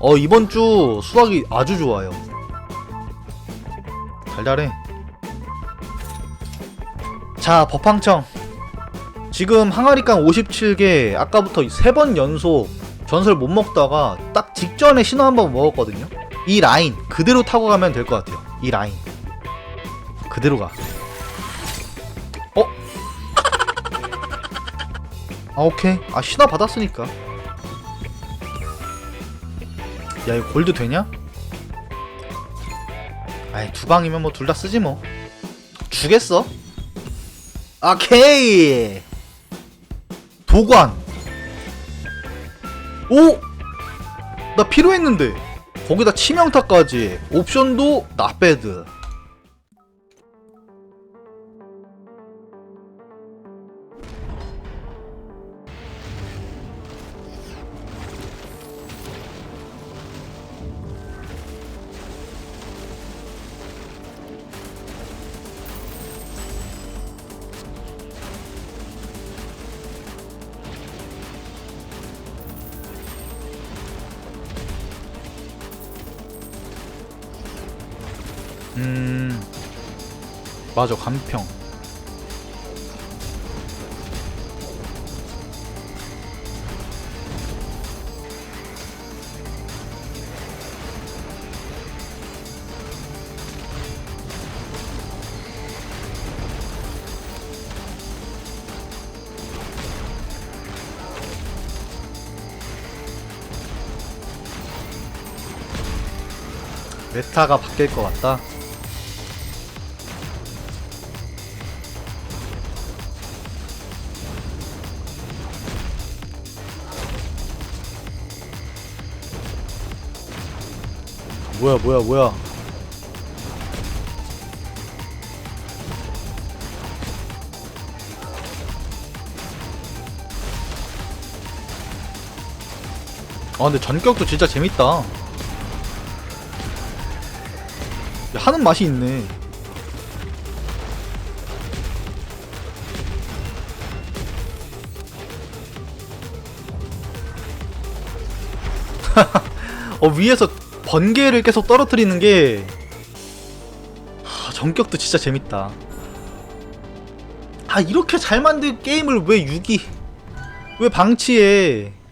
어 이번 주 수학이 아주 좋아요. 달달해. 자 법황청. 지금 항아리깡 57개 아까부터 세번 연속 전설 못 먹다가 딱 직전에 신호 한 번 먹었거든요. 이 라인 그대로 타고 가면 될 것 같아요. 이 라인 그대로 가. 어? 아 오케이. 아 신화 받았으니까. 야 이거 골드 되냐? 아이 두 방이면 뭐 둘 다 쓰지 뭐. 주겠어? 오케이. 도관. 오! 나 필요했는데. 거기다 치명타까지. 옵션도 나배드. 음. 맞아, 간평. 메타가 바뀔 것 같다. 뭐야 뭐야 뭐야. 아 근데 전격도 진짜 재밌다. 야, 하는 맛이 있네. 어 위에서 번개를 계속 떨어뜨리는 게 하, 전격도 진짜 재밌다. 아 이렇게 잘 만든 게임을 왜 6이 왜 방치해?